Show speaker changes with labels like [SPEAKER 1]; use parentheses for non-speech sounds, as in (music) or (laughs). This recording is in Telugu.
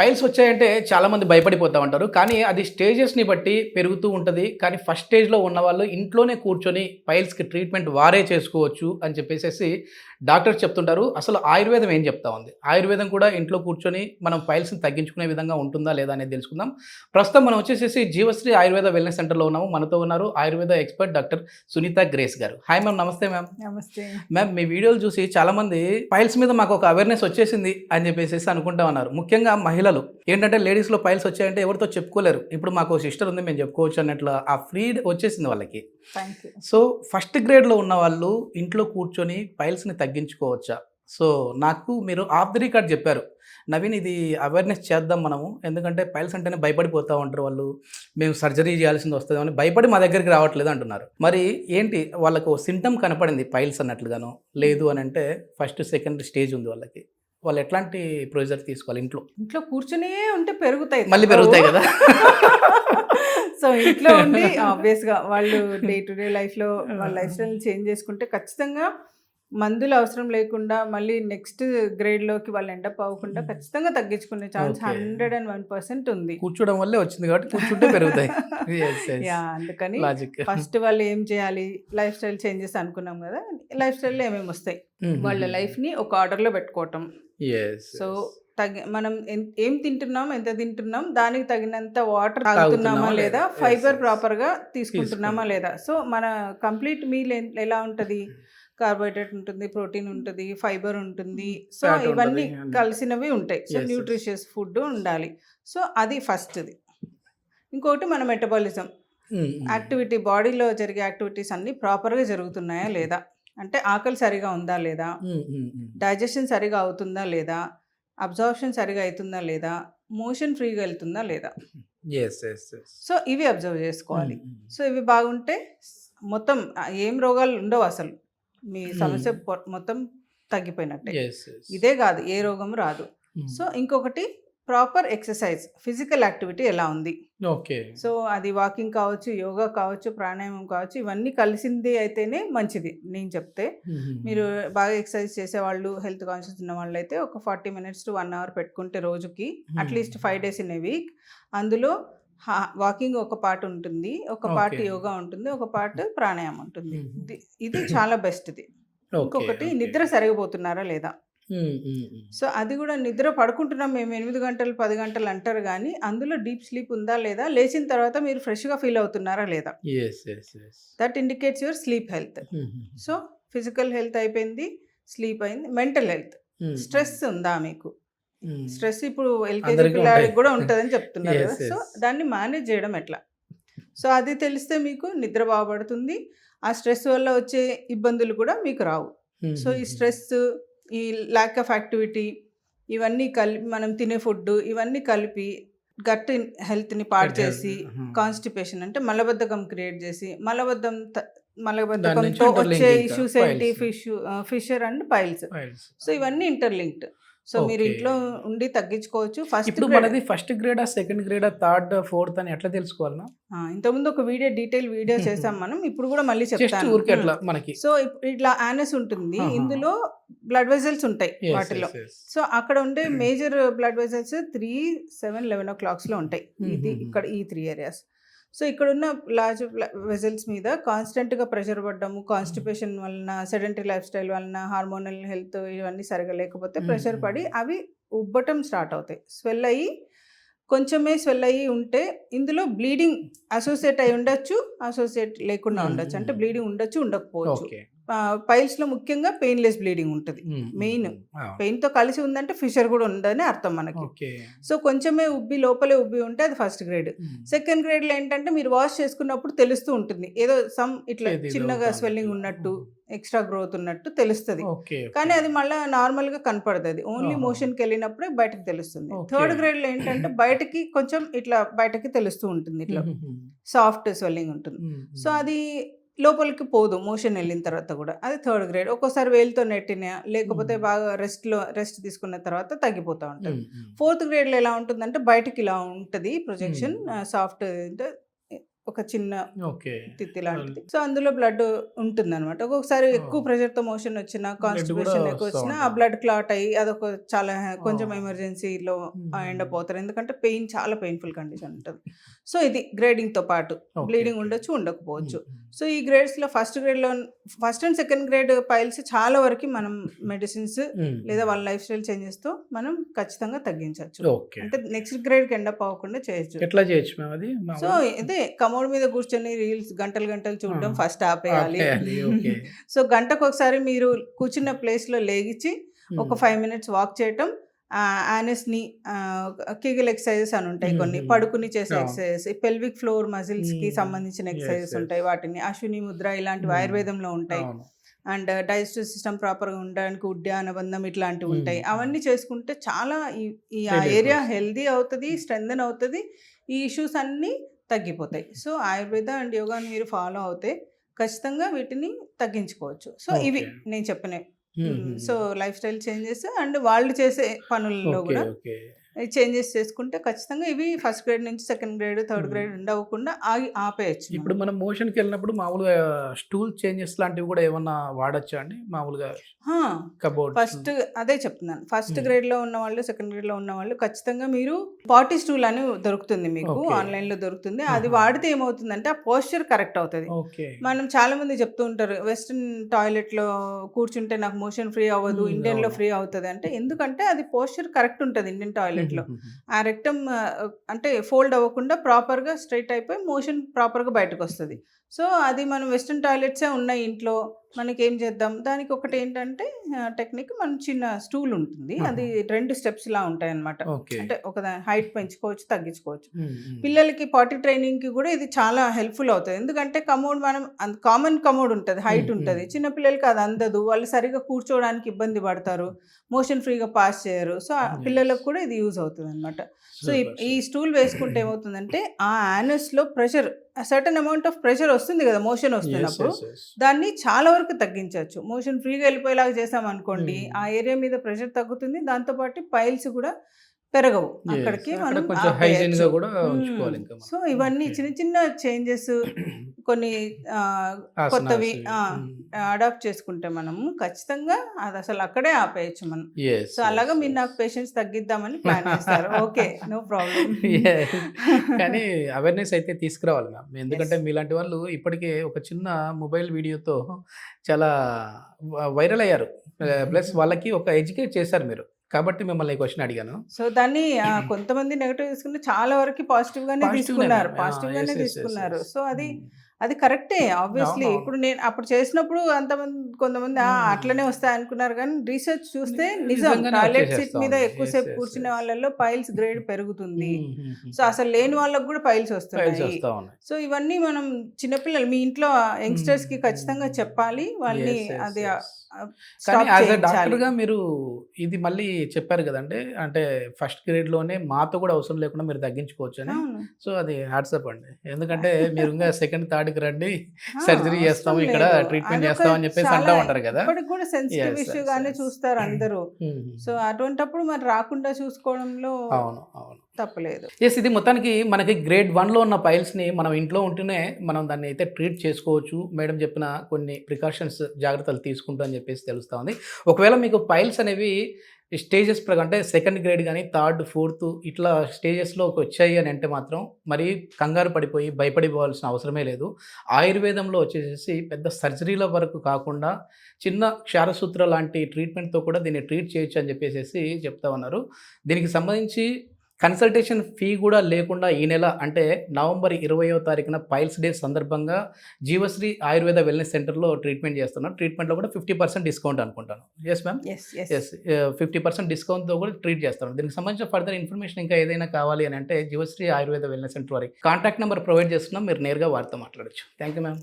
[SPEAKER 1] పైల్స్ వచ్చాయంటే చాలా మంది భయపడిపోతా ఉంటారు. కానీ అది స్టేజెస్ని బట్టి పెరుగుతూ ఉంటుంది. కానీ ఫస్ట్ స్టేజ్లో ఉన్న వాళ్ళు ఇంట్లోనే కూర్చొని పైల్స్కి ట్రీట్మెంట్ వారే చేసుకోవచ్చు అని చెప్పేసి డాక్టర్స్ చెప్తుంటారు. అసలు ఆయుర్వేదం ఏం చెప్తా ఉంది? ఆయుర్వేదం కూడా ఇంట్లో కూర్చొని మనం పైల్స్ని తగ్గించుకునే విధంగా ఉంటుందా లేదా అనేది తెలుసుకుందాం. ప్రస్తుతం మనం వచ్చేసేసి జీవశ్రీ ఆయుర్వేద వెల్నెస్ సెంటర్లో ఉన్నాము. మనతో ఉన్నారు Ayurveda expert doctor Sunitha Grace గారు. హాయ్ మ్యామ్ నమస్తే మ్యామ్.
[SPEAKER 2] నమస్తే.
[SPEAKER 1] మ్యామ్ మీ వీడియోలు చూసి చాలా మంది పైల్స్ మీద మాకు ఒక అవేర్నెస్ వచ్చేసింది అని చెప్పేసి అనుకుంటా ఉన్నారు. ముఖ్యంగా మహిళలు ఏంటంటే లేడీస్లో పైల్స్ వచ్చాయంటే ఎవరితో చెప్పుకోలేరు. ఇప్పుడు మాకు సిస్టర్ ఉంది మేము చెప్పుకోవచ్చు అన్నట్లు ఆ ఫ్రీ వచ్చేసింది వాళ్ళకి. సో ఫస్ట్ గ్రేడ్లో ఉన్న వాళ్ళు ఇంట్లో కూర్చొని పైల్స్ని తగ్గించుకోవచ్చా? సో నాకు మీరు ఆఫ్ ది రికార్డ్ చెప్పారు. నవీన్ ఇది అవేర్నెస్ చేద్దాం మనము. ఎందుకంటే పైల్స్ అంటేనే భయపడిపోతూ ఉంటారు వాళ్ళు. మేము సర్జరీ చేయాల్సింది వస్తుంది అని భయపడి మా దగ్గరికి రావట్లేదు అంటున్నారు. మరి ఏంటి వాళ్ళకు సింటమ్ కనపడింది పైల్స్ అన్నట్లుగాను? లేదు అని అంటే ఫస్ట్ సెకండ్ స్టేజ్ ఉంది వాళ్ళకి. వాళ్ళు ఎట్లాంటి ప్రొసీజర్ తీసుకోవాలి ఇంట్లో?
[SPEAKER 2] ఇంట్లో కూర్చునే ఉంటే పెరుగుతాయి
[SPEAKER 1] మళ్ళీ పెరుగుతాయి కదా.
[SPEAKER 2] సో ఇంట్లో ఉండి ఆబ్వియస్గా వాళ్ళు డే టు డే లైఫ్లో (laughs) వాళ్ళ లైఫ్ స్టైల్ చేంజ్ చేసుకుంటే ఖచ్చితంగా మందులు అవసరం లేకుండా మళ్ళీ నెక్స్ట్ గ్రేడ్లోకి వాళ్ళు ఎండప్ అవ్వకుండా ఖచ్చితంగా తగ్గించుకునే chance. Hundred and one percent ఉంది.
[SPEAKER 1] కూర్చోవడం వల్లే వచ్చింది కాబట్టి (laughs) కూర్చుంటే పెరుగుతాయి.
[SPEAKER 2] యా అందుకని ఫస్ట్ వాళ్ళు ఏం చేయాలి? లైఫ్ స్టైల్ చేంజెస్ అనుకున్నాం కదా లైఫ్ స్టైల్లో ఏమేమి వస్తాయి? వాళ్ళ లైఫ్ని ఒక ఆర్డర్లో పెట్టుకోవటం సో తగి మనం ఏం తింటున్నాం ఎంత తింటున్నాం దానికి తగినంత వాటర్ తాగుతున్నామా లేదా? Fibre
[SPEAKER 1] Yes, yes.
[SPEAKER 2] ప్రాపర్గా తీసుకుంటున్నామా
[SPEAKER 1] తీసుకుంటున్నాం.
[SPEAKER 2] లేదా? సో మన కంప్లీట్ మీల్ ఎలా ఉంటది? కార్బోహైడ్రేట్ ఉంటుంది ప్రోటీన్ ఉంటుంది ఫైబర్ ఉంటుంది. సో
[SPEAKER 1] Fat
[SPEAKER 2] ఇవన్నీ. కలిసినవి ఉంటాయి. సో. న్యూట్రిషియస్ ఫుడ్ ఉండాలి. సో అది ఫస్ట్ది ఇంకొకటి మన మెటబాలిజం యాక్టివిటీ బాడీలో జరిగే యాక్టివిటీస్ అన్నీ ప్రాపర్గా జరుగుతున్నాయా లేదా? అంటే ఆకలి సరిగా ఉందా లేదా? డైజెషన్ సరిగా అవుతుందా లేదా? అబ్జార్ప్షన్ సరిగా అవుతుందా లేదా? మోషన్ ఫ్రీగా వెళ్తుందా లేదా? సో ఇవి అబ్జర్వ్ చేసుకోవాలి. సో ఇవి బాగుంటే మొత్తం ఏం రోగాలు ఉండవు అసలు. మీ సమస్య మొత్తం తగ్గిపోయినట్టే. ఇదే కాదు ఏ రోగం రాదు. సో ఇంకొకటి ప్రాపర్ ఎక్సర్సైజ్ ఫిజికల్ యాక్టివిటీ ఎలా ఉంది?
[SPEAKER 1] ఓకే.
[SPEAKER 2] సో అది వాకింగ్ కావచ్చు యోగా కావచ్చు ప్రాణాయామం కావచ్చు ఇవన్నీ కలిసింది అయితేనే మంచిది నేను చెప్తే. మీరు బాగా ఎక్సర్సైజ్ చేసేవాళ్ళు హెల్త్ కాన్షియస్ ఉన్న వాళ్ళు అయితే ఒక forty minutes to one hour పెట్టుకుంటే రోజుకి at least five days in a week. అందులో వాకింగ్ ఒక పార్ట్ ఉంటుంది ఒక పార్ట్. యోగా ఉంటుంది ఒక పార్ట్ ప్రాణాయామం ఉంటుంది. ఇది- చాలా బెస్ట్ది. ఇంకొకటి నిద్ర సరిగిపోతున్నారా లేదా? సో అది కూడా నిద్ర పడుకుంటున్నాం మేము ఎనిమిది గంటలు పది గంటలు అంటారు కానీ అందులో డీప్ స్లీప్ ఉందా లేదా? లేచిన తర్వాత మీరు ఫ్రెష్గా ఫీల్ అవుతున్నారా లేదా? That indicates your sleep health so physical health అయిపోయింది స్లీప్ అయింది మెంటల్ హెల్త్ స్ట్రెస్ ఉందా మీకు? స్ట్రెస్ ఇప్పుడు ఎల్కేజీ
[SPEAKER 1] ఉంటాయి.
[SPEAKER 2] కూడా ఉంటుందని చెప్తున్నారు సో. దాన్ని మేనేజ్ చేయడం ఎట్లా? సో అది తెలిస్తే మీకు నిద్ర బాగుపడుతుంది. ఆ స్ట్రెస్ వల్ల వచ్చే ఇబ్బందులు కూడా మీకు రావు. సో ఈ స్ట్రెస్ ఈ ల్యాక్ ఆఫ్ యాక్టివిటీ ఇవన్నీ కలిపి మనం తినే ఫుడ్ ఇవన్నీ కలిపి గట్ హెల్త్ని పాడు చేసి కాన్స్టిపేషన్ అంటే మలబద్ధకం క్రియేట్ చేసి మలబద్ధం మలబద్ధకంతో వచ్చే ఇష్యూస్. ఏంటి? Fish fissure and piles. So ఇవన్నీ ఇంటర్లింక్డ్ సో మీరు. ఇంట్లో ఉండి తగ్గించుకోవచ్చు. ఫస్ట్
[SPEAKER 1] ఇప్పుడు మనది ఫస్ట్ గ్రేడా సెకండ్ గ్రేడా థర్డ్ ఫోర్త్ అని ఎట్లా తెలుసుకోవాలన్నా?
[SPEAKER 2] ఇంతకుముందు ఒక వీడియో డీటెయిల్ వీడియో (laughs) చేసాం మనం. ఇప్పుడు కూడా మళ్ళీ చెప్తాను.
[SPEAKER 1] ఊరికి అట్లా మనకి.
[SPEAKER 2] సో ఇట్లా యానస్ ఉంటుంది. ఇందులో బ్లడ్ వెజల్స్ ఉంటాయి వాటిలో. సో అక్కడ ఉండే major blood vessels three seven eleven o క్లాక్స్లో ఉంటాయి ఇది. ఇక్కడ ఈ త్రీ ఏరియాస్ సో ఇక్కడ ఉన్న లార్జ్ వెజల్స్ మీద కాన్స్టెంట్గా ప్రెషర్ పడ్డము కాన్స్టిపేషన్ వలన సెడెంటరీ లైఫ్ స్టైల్ వలన హార్మోనల్ హెల్త్ ఇవన్నీ సరిగా లేకపోతే ప్రెషర్. పడి అవి ఉబ్బటం స్టార్ట్ అవుతాయి. స్వెల్ అయ్యి కొంచెమే స్వెల్ అయ్యి ఉంటే ఇందులో బ్లీడింగ్ అసోసియేట్ అయి ఉండొచ్చు అసోసియేట్ లేకుండా ఉండొచ్చు. అంటే. బ్లీడింగ్ ఉండొచ్చు ఉండకపోవచ్చు.
[SPEAKER 1] ఓకే
[SPEAKER 2] పైల్స్లో ముఖ్యంగా పెయిన్లెస్ బ్లీడింగ్ ఉంటుంది. Main. పెయిన్తో కలిసి ఉందంటే ఫిషర్ కూడా ఉందని అర్థం మనకి. సో కొంచెమే ఉబ్బి లోపలే ఉబ్బి ఉంటే అది ఫస్ట్ గ్రేడ్. సెకండ్ గ్రేడ్లో ఏంటంటే మీరు వాష్ చేసుకున్నప్పుడు తెలుస్తూ ఉంటుంది. ఏదో సమ్ ఇట్లా చిన్నగా స్వెల్లింగ్
[SPEAKER 1] ఉన్నట్టు.
[SPEAKER 2] ఎక్స్ట్రా గ్రోత్ ఉన్నట్టు తెలుస్తుంది. కానీ అది మళ్ళీ నార్మల్గా కనపడదు అది ఓన్లీ. మోషన్కి వెళ్ళినప్పుడే బయటకు తెలుస్తుంది. థర్డ్ గ్రేడ్లో ఏంటంటే బయటకి కొంచెం ఇట్లా బయటకి తెలుస్తూ ఉంటుంది ఇట్లా. సాఫ్ట్ స్వెల్లింగ్ ఉంటుంది. సో అది లోపలికి పోదు మోషన్ వెళ్ళిన తర్వాత కూడా. అది థర్డ్ గ్రేడ్. ఒక్కోసారి వేలుతో నెట్టిన లేకపోతే. బాగా రెస్ట్లో రెస్ట్ తీసుకున్న తర్వాత తగ్గిపోతూ ఉంటుంది ఫోర్త్ గ్రేడ్లో ఎలా ఉంటుందంటే బయటకి ఇలా ఉంటుంది ప్రొజెక్షన్ సాఫ్ట్ ఒక చిన్న తిత్తి లాంటిది సో అందులో బ్లడ్ ఉంటుంది అనమాట ఒక్కొక్కసారి ఎక్కువ. ప్రెషర్తో మోషన్ వచ్చినా కాన్స్టిపేషన్ ఎక్కువ వచ్చినా ఆ. బ్లడ్ క్లాట్ అయ్యి అదొక చాలా కొంచెం. ఎమర్జెన్సీలో. ఎండ్ అప్ అవుతారు ఎందుకంటే పెయిన్ చాలా పెయిన్ఫుల్ కండిషన్ ఉంటుంది సో ఇది గ్రేడింగ్తో పాటు బ్లీడింగ్. ఉండొచ్చు ఉండకపోవచ్చు సో ఈ గ్రేడ్స్లో first గ్రేడ్లో first and second grade piles చాలా వరకు మనం మెడిసిన్స్
[SPEAKER 1] ఉమ్,
[SPEAKER 2] లేదా వాళ్ళ లైఫ్ స్టైల్ చేంజెస్తో మనం ఖచ్చితంగా తగ్గించవచ్చు.
[SPEAKER 1] ఓకే.
[SPEAKER 2] అంటే నెక్స్ట్ గ్రేడ్కి ఎండ్ అప్ అవ్వకుండా చేయొచ్చు.
[SPEAKER 1] ఎట్లా చేయొచ్చు మేము అది?
[SPEAKER 2] సో ఇదే కమోడ్ మీద కూర్చొని రీల్స్ గంటలు గంటలు చూడడం. ఫస్ట్ ఆపేయాలి. (laughs) సో గంటకు ఒకసారి మీరు కూర్చున్న ప్లేస్లో లేగిచి ఒక ఫైవ్ మినిట్స్ వాక్ చేయటం యానస్ని కిగిల్ ఎక్సర్సైజెస్ అని ఉంటాయి కొన్ని. పడుకుని చేసే. ఎక్సర్సైజెస్ పెల్విక్ ఫ్లోర్ మజిల్స్కి
[SPEAKER 1] మ్మ్.
[SPEAKER 2] సంబంధించిన ఎక్సర్సైజెస్. ఉంటాయి వాటిని అశ్విని ముద్ర ఇలాంటివి. ఆయుర్వేదంలో ఉంటాయి అండ్ డైజెస్టివ్ సిస్టమ్ ప్రాపర్గా ఉండడానికి ఉద్యానబంధం ఇట్లాంటివి. ఉంటాయి అవన్నీ చేసుకుంటే చాలా ఈ- ఆ ఏరియా. హెల్దీ అవుతుంది స్ట్రెంగ్ అవుతుంది ఈ ఇష్యూస్ అన్నీ తగ్గిపోతాయి సో ఆయుర్వేద అండ్ యోగాని మీరు ఫాలో అవుతే ఖచ్చితంగా వీటిని తగ్గించుకోవచ్చు సో ఇవి. నేను చెప్పినవి so lifestyle changes and వాళ్ళు చేసే పనుల్లో కూడా చేంజెస్ చేసుకుంటే ఖచ్చితంగా ఇవి ఫస్ట్ గ్రేడ్ నుంచి సెకండ్ గ్రేడ్ థర్డ్. గ్రేడ్ ఉండవకుండా ఆగి ఆపేయచ్చు.
[SPEAKER 1] ఇప్పుడు మనం మోషన్కి వెళ్ళినప్పుడు మామూలుగా స్టూల్ చేంజెస్ లాంటివి కూడా ఏమన్నా వాడచ్చా అండి మామూలుగా కబోర్డ్
[SPEAKER 2] ఫస్ట్ అదే చెప్తున్నాను ఫస్ట్
[SPEAKER 1] మ్మ్.
[SPEAKER 2] గ్రేడ్లో ఉన్న వాళ్ళు సెకండ్ గ్రేడ్లో ఉన్న వాళ్ళు ఖచ్చితంగా మీరు పాటీ స్టూల్ అని దొరుకుతుంది మీకు
[SPEAKER 1] Okay.
[SPEAKER 2] ఆన్లైన్లో దొరుకుతుంది అది. వాడితే ఏమవుతుందంటే ఆ పోస్చర్ కరెక్ట్ అవుతుంది మనం చాలా మంది చెప్తూ ఉంటారు వెస్ట్రన్ టాయిలెట్లో కూర్చుంటే నాకు మోషన్ ఫ్రీ అవ్వదు
[SPEAKER 1] మ్మ్,
[SPEAKER 2] ఇండియన్లో
[SPEAKER 1] అవును.
[SPEAKER 2] ఫ్రీ అవుతుంది అంటే ఎందుకంటే అది పోస్చర్ కరెక్ట్ ఉంటుంది ఇండియన్ టాయిలెట్ లో ఆ రెక్టమ్ అంటే ఫోల్డ్ అవ్వకుండా ప్రాపర్గా స్ట్రైట్ అయిపోయి మోషన్ ప్రాపర్గా బయటకు వస్తుంది. సో అది మనం వెస్ట్రన్ టాయిలెట్సే ఉన్నాయి ఇంట్లో. మనకి ఏం చేద్దాం? దానికి ఒకటి ఏంటంటే టెక్నిక్ మనం చిన్న స్టూల్ ఉంటుంది. అది రెండు స్టెప్స్ లా ఉంటాయి అన్నమాట
[SPEAKER 1] ఓకే.
[SPEAKER 2] అంటే ఒక హైట్ పెంచుకోవచ్చు తగ్గించుకోవచ్చు. పిల్లలకి పాటీ ట్రైనింగ్కి కూడా ఇది చాలా హెల్ప్ఫుల్ అవుతుంది. ఎందుకంటే కమోడ్ మనం కామన్ కమోడ్ ఉంటుంది హైట్ ఉంటుంది. చిన్న పిల్లలకి అది అందదు. వాళ్ళు సరిగా కూర్చోవడానికి ఇబ్బంది పడతారు. మోషన్ ఫ్రీగా పాస్ చేయరు. సో. పిల్లలకు కూడా ఇది యూజ్ అవుతుంది అనమాట సో ఈ- ఈ స్టూల్ వేసుకుంటే ఏమవుతుందంటే ఆ యానస్లో pressure certain amount of pressure వస్తుంది కదా మోషన్ వస్తున్నప్పుడు దాన్ని చాలా వరకు తగ్గించవచ్చు మోషన్ ఫ్రీగా వెళ్ళిపోయేలాగా చేసాం అనుకోండి
[SPEAKER 1] Hmm.
[SPEAKER 2] ఆ ఏరియా మీద ప్రెషర్ తగ్గుతుంది దాంతోపాటు పైల్స్ కూడా పెరగవు అక్కడికి మనం Hmm.
[SPEAKER 1] మనం.
[SPEAKER 2] సో ఇవన్నీ. చిన్న చిన్న చేంజెస్ (clears throat) కొన్ని కొత్తవి. అడాప్ట్ చేసుకుంటే మనము ఖచ్చితంగా అది అసలు అక్కడే ఆపేయచ్చు మనం. సో అలాగా మీరు. నాకు పేషెంట్స్ తగ్గిద్దామని ప్లాన్ చేస్తారు. Okay no problem.
[SPEAKER 1] కానీ (laughs) అవేర్నెస్ అయితే తీసుకురావాలి మ్యామ్ ఎందుకంటే మీలాంటి వాళ్ళు ఇప్పటికే ఒక చిన్న మొబైల్ వీడియోతో చాలా వైరల్ అయ్యారు. ప్లస్ వాళ్ళకి ఒక ఎడ్యుకేట్ చేశారు మీరు. కాబట్టి మిమ్మల్ని క్వశ్చన్ అడిగాను.
[SPEAKER 2] సో దాన్ని కొంతమంది నెగటివ్ తీసుకుంటే చాలా వరకు పాజిటివ్ గానే తీసుకున్నారు.
[SPEAKER 1] గానే.
[SPEAKER 2] పాజిటివ్ గానే
[SPEAKER 1] yes, yes,
[SPEAKER 2] తీసుకున్నారు. సో అది. అది కరెక్టే ఆబ్వియస్లీ. ఇప్పుడు నేను అప్పుడు చేసినప్పుడు అంతమంది కొంతమంది "ఆ,
[SPEAKER 1] Hmm.
[SPEAKER 2] అట్లనే వస్తాయి అనుకున్నారు కానీ రీసెర్చ్ చూస్తే నిజం. టాయిలెట్ సీట్ మీద. ఎక్కువసేపు కూర్చునే
[SPEAKER 1] yes.
[SPEAKER 2] వాళ్ళలో పైల్స్ గ్రేడ్ పెరుగుతుంది. సో అసలు లేని వాళ్ళకు కూడా పైల్స్
[SPEAKER 1] Files
[SPEAKER 2] వస్తున్నాయి
[SPEAKER 1] వస్తా ఉన్నాయి.
[SPEAKER 2] సో ఇవన్నీ మనం చిన్నపిల్లలు మీ ఇంట్లో
[SPEAKER 1] యంగ్స్టర్స్కి.
[SPEAKER 2] ఖచ్చితంగా చెప్పాలి. వాళ్ళని అది
[SPEAKER 1] కానీ యాజ్. డాక్టర్గా మీరు ఇది మళ్ళీ చెప్పారు కదండి. అంటే ఫస్ట్ గ్రేడ్లోనే మాతో కూడా అవసరం లేకుండా మీరు తగ్గించుకోవచ్చు అని. సో అది హ్యాట్సప్ అండి. ఎందుకంటే మీరు ఇంకా సెకండ్ థర్డ్కి రండి సర్జరీ చేస్తాం ఇక్కడ. ట్రీట్మెంట్ చేస్తాం అని చెప్పేసి అంటా ఉంటారు కదా
[SPEAKER 2] కూడా సెన్సిటివ్. చూస్తారు అందరూ. సో అటువంటప్పుడు మరి రాకుండా చూసుకోవడంలో
[SPEAKER 1] అవును అవును
[SPEAKER 2] తప్పలేదు
[SPEAKER 1] ఎస్ ఇది మొత్తానికి మనకి గ్రేడ్ వన్లో ఉన్న పైల్స్ని మనం ఇంట్లో ఉంటూనే మనం దాన్ని అయితే ట్రీట్ చేసుకోవచ్చు మేడం చెప్పిన కొన్ని ప్రికాషన్స్ జాగ్రత్తలు తీసుకుంటూ అని చెప్పేసి తెలుస్తూ ఉంది ఒకవేళ మీకు పైల్స్ అనేవి స్టేజెస్ ప్రకారం అంటే సెకండ్ గ్రేడ్ కానీ థర్డ్ ఫోర్త్ ఇట్లా స్టేజెస్లోకి వచ్చాయి అని అంటే మాత్రం మరి కంగారు పడిపోయి భయపడిపోవాల్సిన అవసరమే లేదు. ఆయుర్వేదంలో వచ్చేసేసి పెద్ద సర్జరీల వరకు కాకుండా చిన్న క్షారసూత్ర లాంటి ట్రీట్మెంట్తో కూడా దీన్ని ట్రీట్ చేయొచ్చు అని చెప్పేసి చెప్తా ఉన్నారు. దీనికి సంబంధించి కన్సల్టేషన్ ఫీ కూడా లేకుండా ఈ నెల అంటే నవంబర్ ఇరవయో తారీఖున పైల్స్ డే సందర్భంగా జీవశ్రీ ఆయుర్వేద వెల్నెస్ సెంటర్లో ట్రీట్మెంట్ చేస్తున్నారు. ట్రీట్మెంట్లో కూడా ఫిఫ్టీ పర్సెంట్ డిస్కౌంట్ అనుకుంటాను. Yes ma'am yes fifty percent డిస్కౌంట్తో కూడా ట్రీట్ చేస్తాను దీనికి సంబంధించిన ఫర్దర్ ఇన్ఫర్మేషన్ ఇంకా ఏదైనా కావాలి అని అంటే జీవశ్రీ ఆయుర్వేద వెల్నెస్ సెంటర్ వారి కాంటాక్ట్ నెంబర్ ప్రొవైడ్ చేస్తున్నాం. మీరు నేరుగా వారితో మాట్లాడచ్చు. Thank you ma'am